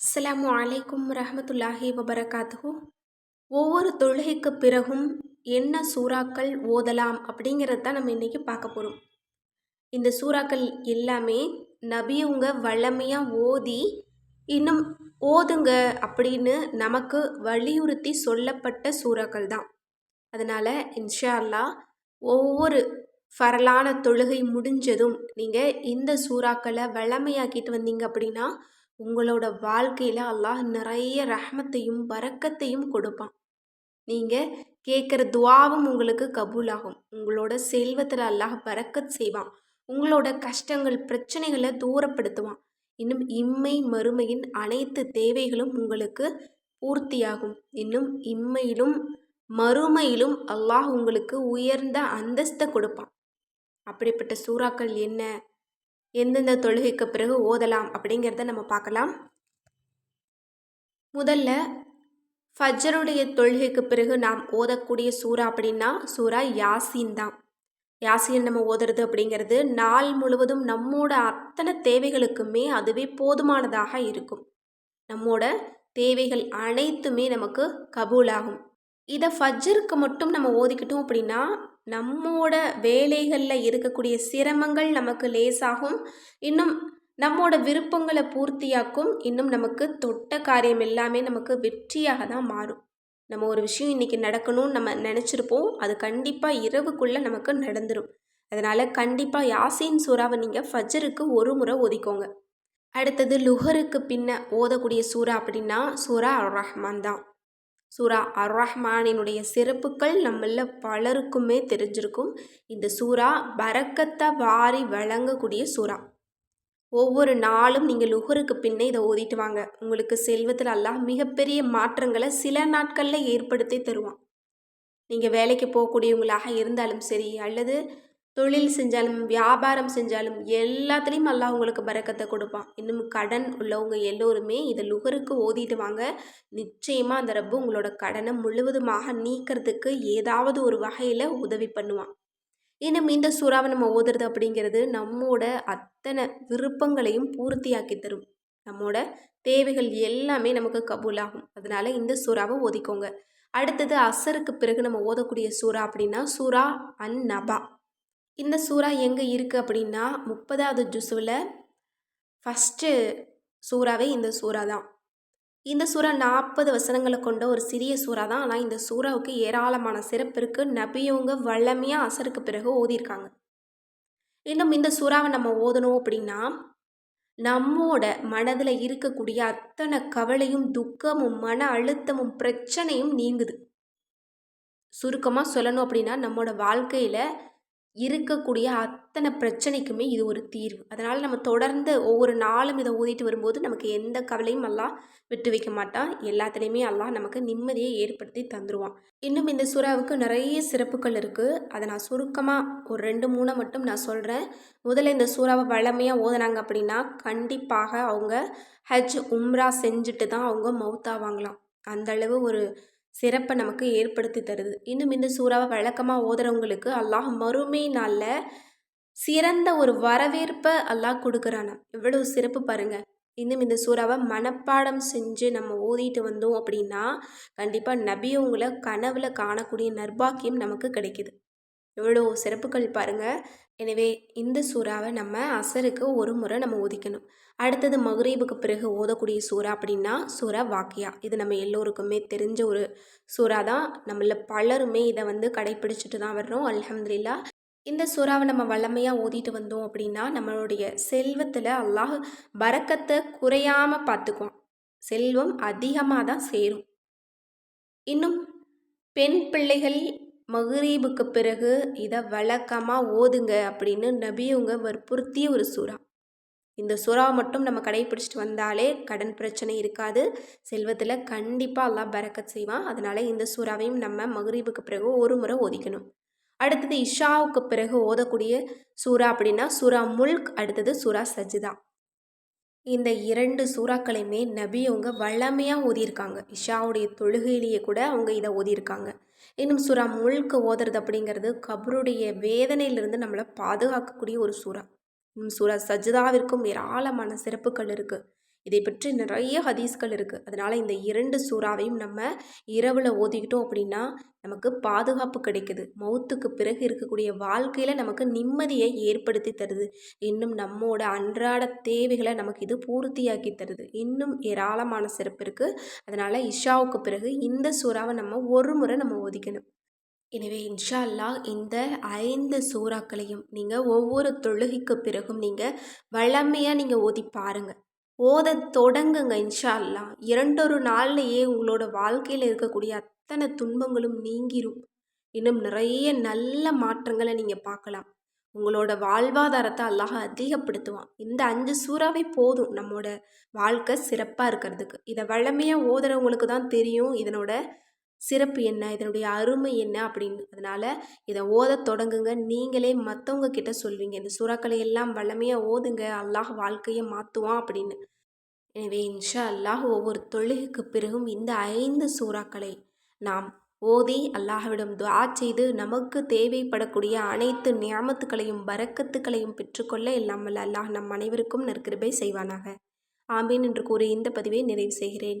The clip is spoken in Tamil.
அஸ்லாம் அலைக்கும் ரஹமத்துல்லாஹி வபரகாத்து ஒவ்வொரு தொழுகைக்கு பிறகும் என்ன சூறாக்கள் ஓதலாம் அப்படிங்கிறது தான் நம்ம இன்றைக்கி பார்க்க போகிறோம் இந்த சூறாக்கள் எல்லாமே நபியவங்க வளமையாக ஓதி இன்னும் ஓதுங்க அப்படின்னு நமக்கு வலியுறுத்தி சொல்லப்பட்ட சூறாக்கள் தான். அதனால் இன்ஷா அல்லாஹ் ஒவ்வொரு ஃபரலான தொழுகை முடிஞ்சதும் நீங்கள் இந்த சூறாக்களை வளமையாக்கிட்டு வந்தீங்க அப்படின்னா உங்களோட வாழ்க்கையில் அல்லாஹ் நிறைய ரஹமத்தையும் வரக்கத்தையும் கொடுப்பான். நீங்கள் கேட்குற துவாவும் உங்களுக்கு கபூலாகும். உங்களோட செல்வத்தில் அல்லாஹ் பறக்கத் செய்வான். உங்களோட கஷ்டங்கள் பிரச்சனைகளை தூரப்படுத்துவான். இன்னும் இம்மை மறுமையின் அனைத்து தேவைகளும் உங்களுக்கு பூர்த்தியாகும். இன்னும் இம்மையிலும் மறுமையிலும் அல்லாஹ் உங்களுக்கு உயர்ந்த அந்தஸ்தை கொடுப்பான். அப்படிப்பட்ட சூறாக்கள் என்ன? எந்தெந்த தொழுகைக்கு பிறகு ஓதலாம் அப்படிங்கிறத நம்ம பார்க்கலாம். முதல்ல ஃபஜ்ஜருடைய தொழுகைக்கு பிறகு நாம் ஓதக்கூடிய சூறா அப்படின்னா சூறா யாசின் தான். யாசின் நம்ம ஓதுறது அப்படிங்கிறது நாள் முழுவதும் நம்மோட அத்தனை தேவைகளுக்குமே அதுவே போதுமானதாக இருக்கும். நம்மோட தேவைகள் அனைத்துமே நமக்கு கபூலாகும். இதை ஃபஜ்ஜருக்கு மட்டும் நம்ம ஓதிக்கிட்டோம் அப்படின்னா நம்மோட வேலைகளில் இருக்கக்கூடிய சிரமங்கள் நமக்கு லேசாகும். இன்னும் நம்மோட விருப்பங்களை பூர்த்தியாக்கும். இன்னும் நமக்கு தொட்ட காரியம் எல்லாமே நமக்கு வெற்றியாக தான் மாறும். நம்ம ஒரு விஷயம் இன்றைக்கி நடக்கணும்னு நம்ம நினச்சிருப்போம். அது கண்டிப்பாக இரவுக்குள்ளே நமக்கு நடந்துடும் அதனால் கண்டிப்பாக யாசின் சூறாவை நீங்கள் ஃபஜருக்கு ஒரு முறை ஒதுக்கோங்க அடுத்தது லுஹருக்கு பின்ன ஓதக்கூடிய சூறா அப்படின்னா சூறா அர் ரஹ்மான் தான். சூரா அர் ரஹ்மானினுடைய சிறப்புகள் நம்மள பலருக்குமே தெரிஞ்சிருக்கும். இந்த சூறா பறக்கத்தை வாரி வழங்கக்கூடிய சூறா ஒவ்வொரு நாளும் நீங்கள் லுகருக்கு பின்னே இதை ஓதிட்டு வாங்க. உங்களுக்கு செல்வத்தில் அல்லாஹ் மிகப்பெரிய மாற்றங்களை சில நாட்களில் ஏற்படுத்தி தருவான். நீங்கள் வேலைக்கு போகக்கூடியவங்களாக இருந்தாலும் சரி அல்லது தொழில் செஞ்சாலும் வியாபாரம் செஞ்சாலும் எல்லாத்துலேயும் அல்லாஹ் உங்களுக்கு பறக்கத்தை கொடுப்பான். இன்னும் கடன் உள்ளவங்க எல்லோருமே இதை லுகருக்கு ஓதிட்டு வாங்க நிச்சயமாக அந்த ரப்பு உங்களோட கடனை முழுவதுமாக நீக்கிறதுக்கு ஏதாவது ஒரு வகையில் உதவி பண்ணுவான். இன்னும் இந்த சூறாவை நம்ம ஓதுறது அப்படிங்கிறது நம்மோட அத்தனை விருப்பங்களையும் பூர்த்தியாக்கி தரும். நம்மோட தேவைகள் எல்லாமே நமக்கு கபூலாகும். அதனால இந்த சூறாவை ஓதிக்கோங்க. அடுத்தது அசருக்கு பிறகு நம்ம ஓதக்கூடிய சூறா அப்படின்னா சூறா அன் நபா இந்த சூறா எங்கே இருக்குது அப்படின்னா முப்பதாவது ஜுசுவில் ஃபஸ்ட்டு சூறாவே இந்த சூறா தான். இந்த சூறா நாற்பது வசனங்களை கொண்ட ஒரு சிறிய சூறா தான். ஆனால் இந்த சூறாவுக்கு ஏராளமான சிறப்பு இருக்குது நபியவங்க வல்லமையாக அசருக்கு பிறகு ஓதியிருக்காங்க. இன்னும் இந்த சூறாவை நம்ம ஓதணும் அப்படின்னா நம்மோட மனதில் இருக்கக்கூடிய அத்தனை கவலையும் துக்கமும் மன அழுத்தமும் பிரச்சனையும் நீங்குது. சுருக்கமாக சொல்லணும் அப்படின்னா நம்மளோட வாழ்க்கையில் இருக்கக்கூடிய அத்தனை பிரச்சனைக்குமே இது ஒரு தீர்வு. அதனால் நம்ம தொடர்ந்து ஒவ்வொரு நாளும் இதை ஊதிட்டு வரும்போது நமக்கு எந்த கவலையும் எல்லாம் விட்டு வைக்க மாட்டான். எல்லாத்துலேயுமே எல்லாம் நமக்கு நிம்மதியை ஏற்படுத்தி தந்துடுவான் இன்னும் இந்த சுறாவுக்கு நிறைய சிறப்புகள் இருக்குது அதை நான் சுருக்கமாக ஒரு ரெண்டு மூணை மட்டும் நான் சொல்கிறேன் முதல்ல இந்த சூறாவை வளமையாக ஓதுனாங்க அப்படின்னா கண்டிப்பாக அவங்க ஹஜ் உம்ரா செஞ்சுட்டு தான் அவங்க மவுத்தாவாங்களாம் அந்தளவு ஒரு சிறப்பை நமக்கு ஏற்படுத்தி தருது. இன்னும் இந்த சூறாவை வழக்கமாக ஓதுறவங்களுக்கு அல்லாஹ் மறுமை நாளில் சிறந்த ஒரு வரவேற்பை அல்லாஹ் கொடுக்குறானா எவ்வளவு சிறப்பு பாருங்கள் இன்னும் இந்த சூறாவை மனப்பாடம் செஞ்சு நம்ம ஓதிட்டு வந்தோம் அப்படின்னா கண்டிப்பாக நபியவங்களை கனவில் காணக்கூடிய நர்பாக்கியம் நமக்கு கிடைக்குது. எவ்வளோ சிறப்புகள் பாருங்கள் எனவே இந்த சூறாவை நம்ம அசருக்கு ஒரு முறை நம்ம ஒதுக்கணும் அடுத்தது மகுரீபுக்கு பிறகு ஓதக்கூடிய சூறா அப்படின்னா சூறா வாக்கியா. இது நம்ம எல்லோருக்குமே தெரிஞ்ச ஒரு சூறா தான் நம்மள பலருமே இதை வந்து கடைப்பிடிச்சிட்டு தான் வர்றோம். அலமதுல்லா இந்த சூறாவை நம்ம வல்லமையாக ஓதிட்டு வந்தோம் அப்படின்னா நம்மளுடைய செல்வத்தில் அல்லாஹ் பறக்கத்தை குறையாமல் பார்த்துக்குவோம் செல்வம் அதிகமாக தான் சேரும். இன்னும் பெண் பிள்ளைகள் மகரீபுக்கு பிறகு இதை வழக்கமாக ஓதுங்க அப்படின்னு நபியவங்க வற்புறுத்திய ஒரு சூறா. இந்த சுறாவை மட்டும் நம்ம கடைபிடிச்சிட்டு வந்தாலே கடன் பிரச்சனை இருக்காது. செல்வத்தில் கண்டிப்பாக எல்லாம் பறக்கத் செய்வான். அதனால் இந்த சூறாவையும் நம்ம மகரீபுக்கு பிறகு ஒரு முறை ஓதிக்கணும். அடுத்தது இஷாவுக்கு பிறகு ஓதக்கூடிய சூறா அப்படின்னா சூறா முல்க் அடுத்தது சூறா சஜிதா இந்த இரண்டு சூறாக்களையுமே நபி அவங்க வல்லமையாக ஓதியிருக்காங்க. இஷாவுடைய தொழுகையிலேயே கூட அவங்க இதை ஓதியிருக்காங்க. இன்னும் சூறா முழுக்க ஓதுறது அப்படிங்கிறது கபருடைய வேதனையிலிருந்து நம்மளை பாதுகாக்கக்கூடிய ஒரு சூறா. இன்னும் சூறா சஜிதாவிற்கும் ஏராளமான சிறப்புகள் இருக்குது இதை பற்றி நிறைய ஹதீஸ்கள் இருக்குது அதனால் இந்த இரண்டு சூறாவையும் நம்ம இரவில் ஓதிக்கிட்டோம் அப்படின்னா நமக்கு பாதுகாப்பு கிடைக்குது. மௌத்துக்கு பிறகு இருக்கக்கூடிய வாழ்க்கையில் நமக்கு நிம்மதியை ஏற்படுத்தி தருது. இன்னும் நம்மோட அன்றாட தேவைகளை நமக்கு இது பூர்த்தியாக்கி தருது. இன்னும் ஏராளமான சிறப்பு இருக்குது அதனால் இஷாவுக்கு பிறகு இந்த சூறாவை நம்ம ஒரு முறை நம்ம ஓதிக்கணும். எனவே இன்ஷா அல்லாஹ் இந்த ஐந்து சூறாக்களையும் நீங்கள் ஒவ்வொரு தொழுகைக்கு பிறகும் நீங்கள் வளமையாக நீங்கள் ஓதி பாருங்கள் ஓத தொடங்குங்க இன்ஷா அல்லா இரண்டொரு நாள்லையே உங்களோட வாழ்க்கையில் இருக்கக்கூடிய அத்தனை துன்பங்களும் நீங்கிரும். இன்னும் நிறைய நல்ல மாற்றங்களை நீங்கள் பார்க்கலாம். உங்களோட வாழ்வாதாரத்தை அல்லாஹ் அதிகப்படுத்துவான். இந்த அஞ்சு சூறாவே போதும் நம்மளோட வாழ்க்கை சிறப்பாக இருக்கிறதுக்கு. இதை வழமையாக ஓதுறவங்களுக்கு தான் தெரியும். இதனோட சிறப்பு என்ன? இதனுடைய அருமை என்ன? அப்படின்னு அதனால் இதை ஓத தொடங்குங்க. நீங்களே மற்றவங்க கிட்ட சொல்வீங்க இந்த சூறாக்களை எல்லாம் வல்லமையாக ஓதுங்க. அல்லாஹ் வாழ்க்கையை மாற்றுவான் அப்படின்னு. எனவே இன்ஷா அல்லாஹ் ஒவ்வொரு தொழுகைக்கு பிறகும் இந்த ஐந்து சூறாக்களை நாம் ஓதி அல்லாஹ்விடம் துவா செய்து நமக்கு தேவைப்படக்கூடிய அனைத்து நியாமத்துக்களையும் பறக்கத்துக்களையும் பெற்றுக்கொள்ள இல்லாமல் அல்லாஹ் நம் அனைவருக்கும் நற்கிருபை செய்வானாக. ஆமீன் என்று கூறி இந்த பதிவை நிறைவு செய்கிறேன்.